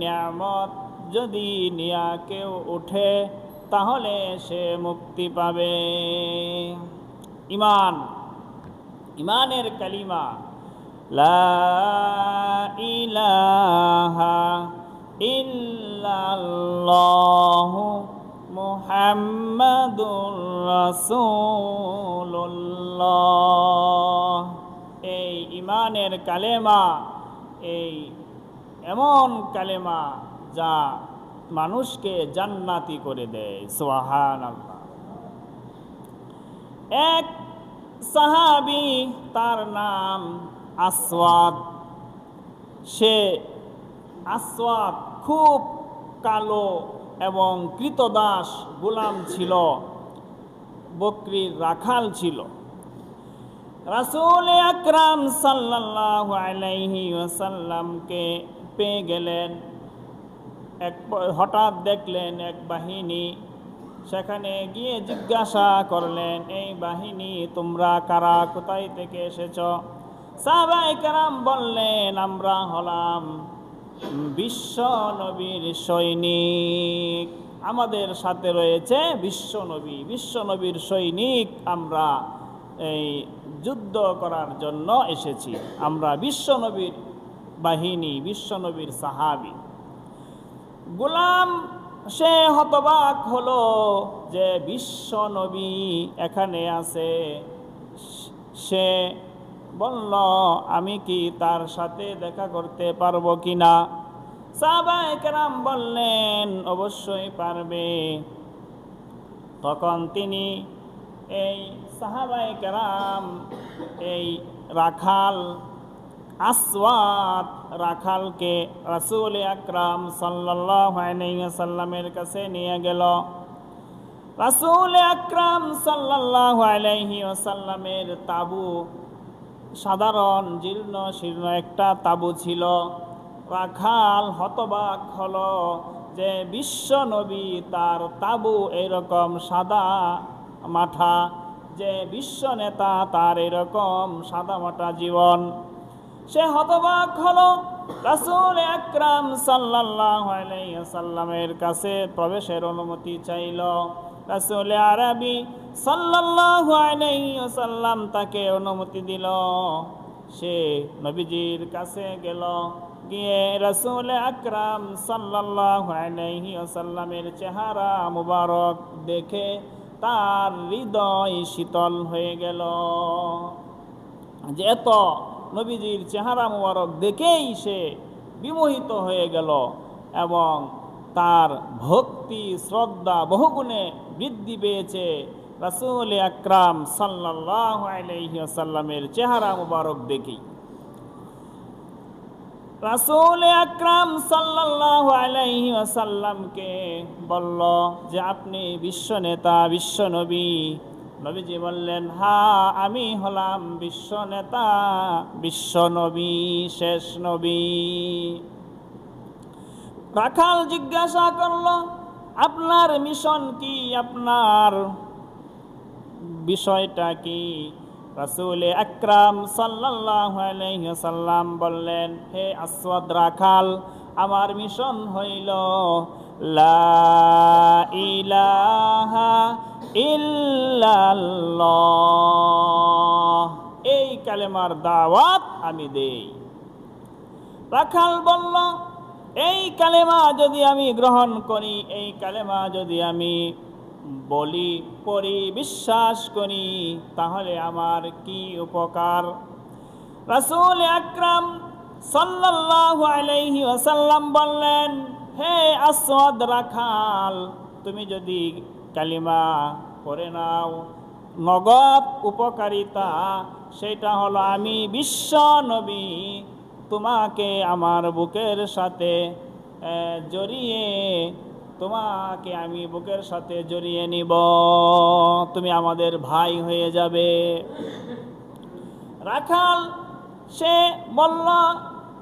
নিয়ামত যদি নিয়া কেউ উঠে, তাহলে সে মুক্তি পাবে। ইমান, ইমানের কালিমা, লা ইলাহা ইল্লাল্লাহু এই ইমানের কালেমা, এই এমন কালেমা যা মানুষকে জান্নাতি করে দেয় সোহান এক সাহাবি তার নাম আসওয়াদ। সে আসওয়াদ খুব কালো এবং কৃতদাস গোলাম ছিল, বকরির রাখাল ছিল। রাসূল আকরাম সাল্লাল্লাহু আলাইহি ওয়াসাল্লামকে পেয়ে গেলেন। এক হঠাৎ দেখলেন এক বাহিনী। সেখানে গিয়ে জিজ্ঞাসা করলেন, এই বাহিনী, তোমরা কারা? কোথায় থেকে এসেছ? সাহাবাই কারাম বললেন, আমরা হলাম বিশ্ব নবীর সৈনিক। আমাদের সাথে রয়েছে বিশ্ব নবী। বিশ্ব নবীর সৈনিক আমরা এই যুদ্ধ করার জন্য এসেছি। আমরা বিশ্ব নবীর বাহিনী বিশ্ব নবীর সাহাবি। গোলাম, সে হতবাক হলো যে বিশ্ব নবী এখানে আছে। সে বলল, আমি কি তার সাথে দেখা করতে পারব কি না? সাহাবায়ে বললেন, অবশ্যই পারবে। তখন তিনি এই সাহাবায়ে কেরাম, এই রাখাল আসওয়াদ রাখালকে রাসূল আকরাম সাল্লাল্লাহু আলাইহি সাল্লামের কাছে নিয়ে গেল। রাসূল আকরাম সাল্লাল্লাহু আলাইহি তাবু সাধারণ জীর্ণ শীর্ণ একটা তাবু ছিল। রাখাল হতবাক হল যে বিশ্ব নবী তার তাবু এরকম সাদা মাঠা, যে বিশ্ব নেতা তার এরকম সাদা মাটা জীবন। সে হতবাক হলো। রাসূল আকরাম সাল্লামের কাছে প্রবেশের অনুমতি চাইল। রাসূল আরবি সাল্লাম তাকে অনুমতি দিল। সে নবীজির কাছে গেল। গিয়ে রাসূল আকরাম সাল্লাল্লাহু আলাইহি সাল্লামের চেহারা মুবারক দেখে তার হৃদয় শীতল হয়ে গেল। যে এত নবীজির চেহারা মুবারক দেখেই সে বিমোহিত হয়ে গেল এবং তার ভক্তি, শ্রদ্ধা বহুগুণে বৃদ্ধি পেয়েছে। রাসূল আকরাম সাল্লাল্লাহু আলাইহি ওয়াসাল্লামের চেহারা মুবারক দেখেই। রাসূল আকরাম সাল্লাল্লাহু আলাইহি ওয়াসাল্লামকে বলল যে, আপনি বিশ্ব নেতা, বিশ্ব নবী নবীজি বললেন, হা, আমি হলাম বিশ্ব নেতা, বিশ্ব নবী, শেষ নবী। রাখাল জিজ্ঞাসা করল, আপনার মিশন কি আপনার? বিষয়টা কি? রাসূল আকরাম সাল্লাম বললেন, হে আসওয়াদ রাখাল, আমার মিশন হইল এই কালেমার দাওয়াত আমি দেই। রাখাল বলল, এই কালেমা যদি আমি গ্রহণ করি, এই কালেমা যদি আমি বলি, পড়ি, বিশ্বাস করি, তাহলে আমার কি উপকার? রাসূল আকরাম সাল্লাল্লাহু আলাইহি ওয়াসাল্লাম বললেন হে আসওয়াদ রাখাল, তুমি যদি কালিমা পড়ে নাও, নগদ উপকারিতা সেটা হলো আমি বিশ্ব নবী, তোমাকে আমার বুকের সাথে জড়িয়ে, তোমাকে আমি বুকের সাথে জড়িয়ে নিব। তুমি আমাদের ভাই হয়ে যাবে। রাখাল, সে বলল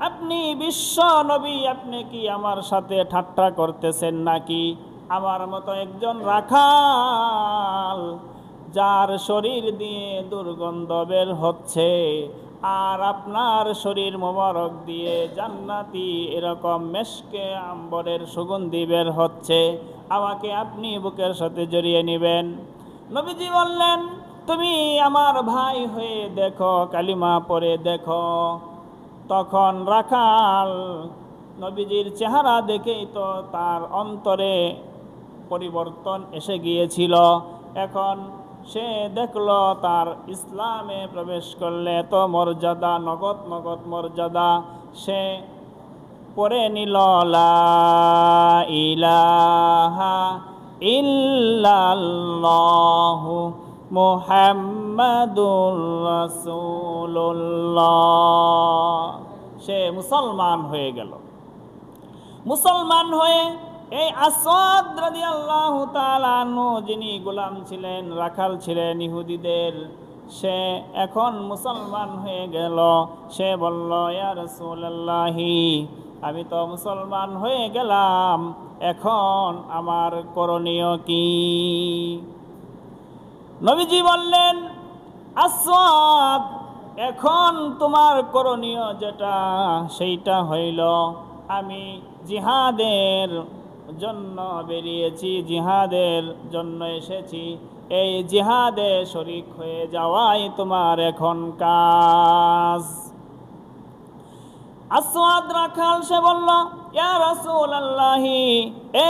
আপনি বিশ্ব নবী, আপনি কি আমার সাথে ঠাট্টা করতেছেন নাকি? আমার মতো একজন রাখাল, যার শরীর দিয়ে দুর্গন্ধ বের হচ্ছে, আর আপনার শরীর মোবারক দিয়ে জান্নাতি এরকম মেশকে আম্বরের সুগন্ধি বের হচ্ছে। আমাকে আপনি বুকের সাথে জড়িয়ে নেবেন। নবীজি বললেন, তুমি আমার ভাই হয়ে দেখো, কালিমা পরে দেখো। তখন রাখাল নবীজির চেহারা দেখেই তো তার অন্তরে পরিবর্তন এসে গিয়েছিল। এখন সে দেখল তার ইসলামে প্রবেশ করলে এত মর্যাদা, নগদ নগদ মর্যাদা সে পরে নিল ইলাহা ইল্লাল্লাহু মুহাম্মাদুর রাসূলুল্লাহ। সে মুসলমান হয়ে গেল। মুসলমান হয়ে এই আসাদ রাজি আল্লাহ তালানু যিনি গোলাম ছিলেন, রাখাল ছিলেন ইহুদিদের, সে এখন মুসলমান হয়ে গেল। সে বলল, ইয়া রাসূলুল্লাহি, আমি তো মুসলমান হয়ে গেলাম। এখন আমার করণীয় কি? নবীজি বললেন আসাদ এখন তোমার করণীয় যেটা, সেইটা হইল আমি জিহাদের জন্য বেরিয়েছি, জিহাদের জন্য এসেছি। এই জিহাদে শরিক হয়ে যাওয়াই তোমার এখন কাজ। আসওয়াদ রাখাল সে বলল, ইয়া রাসূল আল্লাহি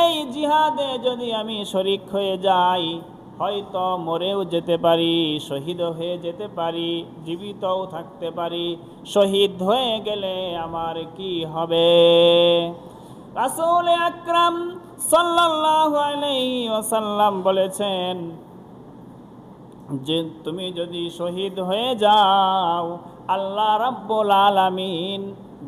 এই জিহাদে যদি আমি শরিক হয়ে যাই হয়তো মরেও যেতে পারি, শহীদ হয়ে যেতে পারি, জীবিতও থাকতে পারি, শহীদ হয়ে গেলে আমার কি হবে? রাসূল আকরাম ওয়াসাল্লাম বলেছেন, যে তুমি যদি শহীদ হয়ে যাও, আল্লাহ রাব্বুল আলামিন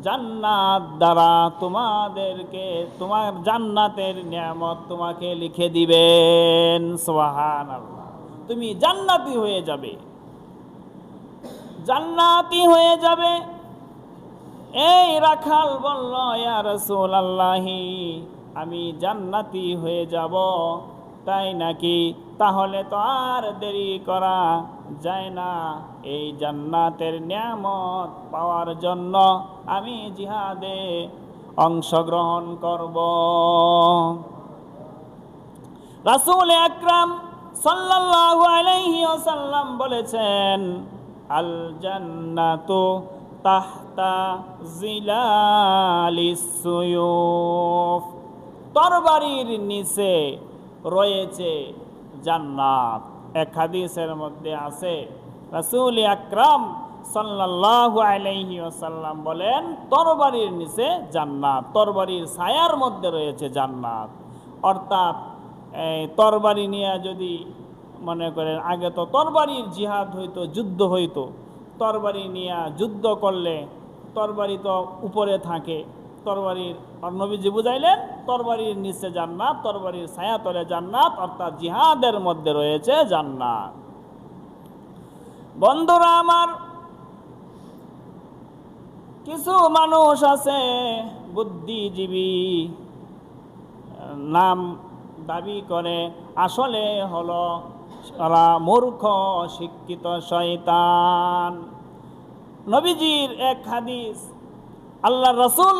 জান্নাত দ্বারা তোমাদেরকে, তোমার জান্নাতের নিয়ামত তোমাকে লিখে দিবেন। সুবহানাল্লাহ। তুমি জান্নাতি হয়ে যাবে। জান্নাতি হয়ে যাবে। এই রাখাল বলল, ইয়া রাসূল আল্লাহি আমি জান্নাতি হয়ে যাব। তাই নাকি তাহলে তো আর দেরি করা যায় না। এই জান্নাতের নিয়ামত পাওয়ার জন্য আমি জিহাদে অংশগ্রহণ করব। রাসূল আকরাম সাল্লাল্লাহু আলাইহি ওয়াসাল্লাম বলেছেন, আল জান্নাতু তাহতা জিলালিস সুয়ুফ। তরবারির নিচে রয়েছে জান্নাত। এক হাদিসের মধ্যে আছে, রাসূল আকরাম সাল্লাল্লাহু আলাইহি ওয়াসাল্লাম বলেন, তরবারির নিচে জান্নাত, তরবারির ছায়ার মধ্যে রয়েছে জান্নাত। অর্থাৎ, এই তরবারি নিয়ে যদি মনে করেন, আগে তো তরবারির জিহাদ হইতো, যুদ্ধ হইতো। তরবারি নিয়ে যুদ্ধ করলে তরবারি তো উপরে থাকে। তরবারির, আর নবীজি বুঝাইলেন, তরবারির নিচে জান্নাত, তরবারির ছায়া তলে জান্নাত অর্থাৎ জিহাদের মধ্যে রয়েছে জান্নাত। বন্ধুরা আমার, কিছু মানুষ আছে বুদ্ধিজীবী, নাম দাবি করে, আসলে হলো ওরা মূর্খ, শিক্ষিত শয়তান। নবীজির এক হাদিস আল্লাহ রসুল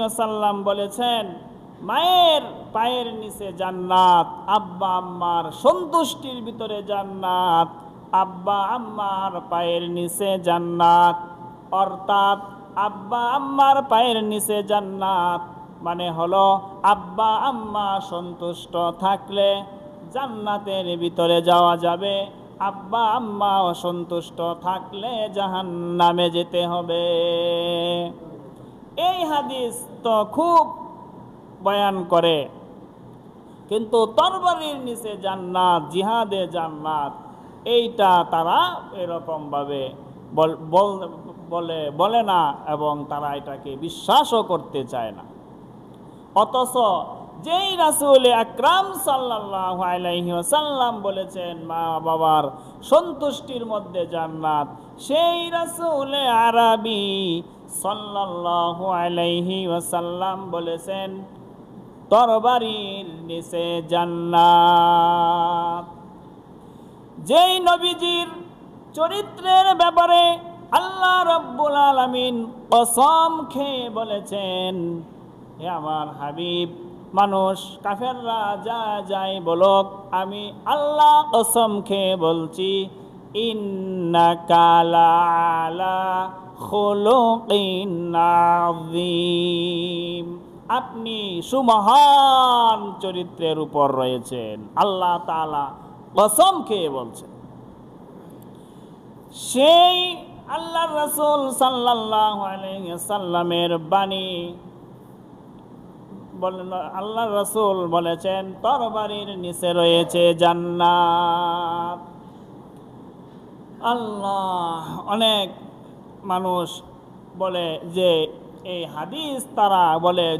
ওয়াসাল্লাম বলেছেন, মায়ের পায়ের নিচে জান্নাত, আব্বা আম্মার সন্তুষ্টির ভিতরে জান্নাত, আব্বা আম্মার পায়ের নিচে জান্নাত। অর্থাৎ আব্বা আম্মার পায়ের নিচে জান্নাত মানে হলো আব্বা আম্মা সন্তুষ্ট থাকলে জান্নাতের ভিতরে যাওয়া যাবে। আব্বা আম্মা অসন্তুষ্ট থাকলে জাহান নামে যেতে হবে। এই হাদিস তো খুব বয়ান করে। কিন্তু তরবারির নিচে জান্নাত, জিহাদে জান্নাত, এইটা তারা এরকমভাবে বল- বল- না এবং তারা এটাকে বিশ্বাসও করতে চায় না। অথচ যেই রাসূল আকরাম ওয়াসাল্লাম বলেছেন মা বাবার সন্তুষ্টির মধ্যে জান্নাত, সেই রাসূল আরবি সাল্লাল্লাহু আলাইহি ওয়াসাল্লাম বলেছেন, তরবারির নিচে জান্নাত। যেই নবীজির চরিত্রের ব্যাপারে আল্লাহ রব্বুল আলামিন কসম খেয়ে বলেছেন, হে আমার হাবিব মানুষ, কাফেররা যা যাই বলক, আমি আল্লাহ কসম খেয়ে বলছি আপনি সুমহান চরিত্রের উপর রয়েছেন, আল্লাহ তালা কসম খেয়ে বলছেন। সেই আল্লাহ রসুল সাল্লাহ সাল্লামের বাণী বলেন, আল্লাহ রসুল বলেছেন, তরবারির নিচে রয়েছে জান্নাত। আল্লাহ অনেক মানুষ বলে যে, এই হাদিস তারা বলে